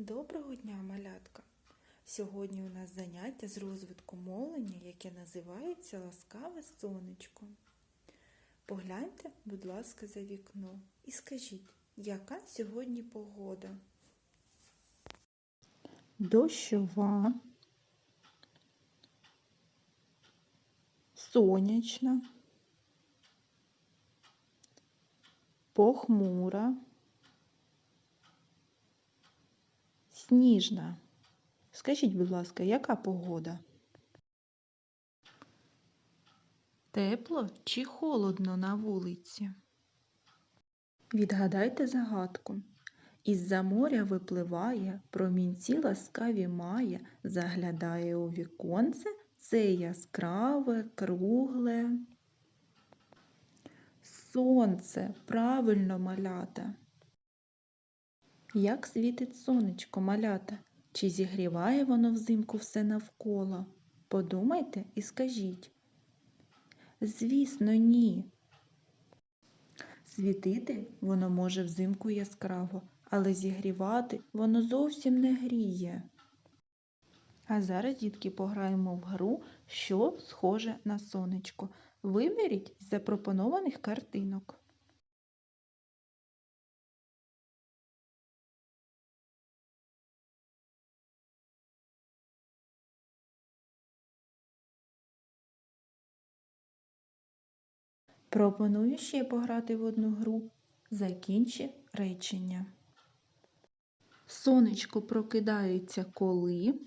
Доброго дня, малятка! Сьогодні у нас заняття з розвитку мовлення, яке називається Ласкаве сонечко. Погляньте, будь ласка, за вікно і скажіть, яка сьогодні погода? дощова, сонячна, похмура, сніжна. Скажіть, будь ласка, яка погода? Тепло чи холодно на вулиці? Відгадайте загадку. Із-за моря випливає, промінці ласкаві має, заглядає у віконце, це яскраве, кругле. Сонце, правильно малята. Як світить сонечко, малята? Чи зігріває воно взимку все навколо? Подумайте і скажіть. Звісно, ні. Світити воно може взимку яскраво, але зігрівати воно зовсім не гріє. А зараз, дітки, пограємо в гру, що схоже на сонечко. Виберіть з запропонованих картинок. Пропоную ще пограти в одну гру. Закінчи речення. Сонечко прокидається коли?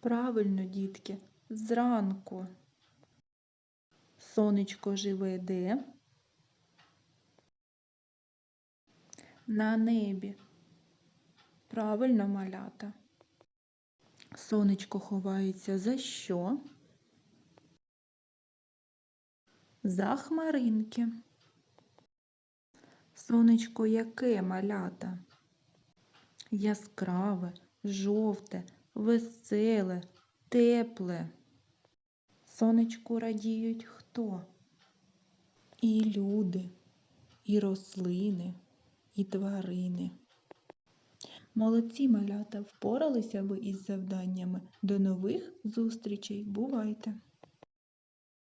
Правильно, дітки, зранку. Сонечко живе де? На небі. Правильно, малята. Сонечко ховається за що? За хмаринки. Сонечко яке малята? Яскраве, жовте, веселе, тепле. Сонечку радіють хто? І люди, і рослини, і тварини. Молодці малята впоралися ви із завданнями. До нових зустрічей. Бувайте!